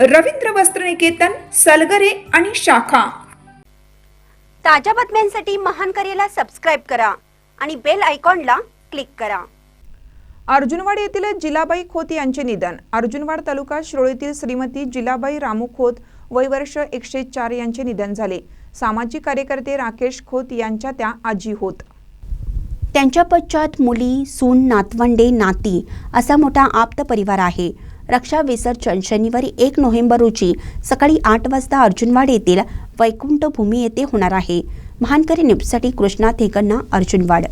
रवींद्र वस्त्रनिकेतन सलगरे आणि शाखा. ताज्या बातम्यांसाठी महान करेला सबस्क्राईब करा आणि बेल आयकॉनला क्लिक करा. अर्जुनवाड येथील जिलाबाई खोत यांचे निधन. अर्जुनवाड तालुका शिरोळीतील श्रीमती जिलाबाई रामू खोत वय वर्ष एकशे चार यांचे निधन झाले. सामाजिक कार्यकर्ते राकेश खोत यांच्या त्या आजी होत. त्यांच्या पश्चात मुली सून नातवंडे नाती असा मोठा आप्त परिवार आहे. रक्षा विसर्जन शनिवारी एक नोव्हेंबर रोजी सकाळी आठ वाजता अर्जुनवाड येथील वैकुंठभूमी येथे होणार आहे. महानकरी न्यूजसाठी कृष्णा थेकन्ना अर्जुनवाड.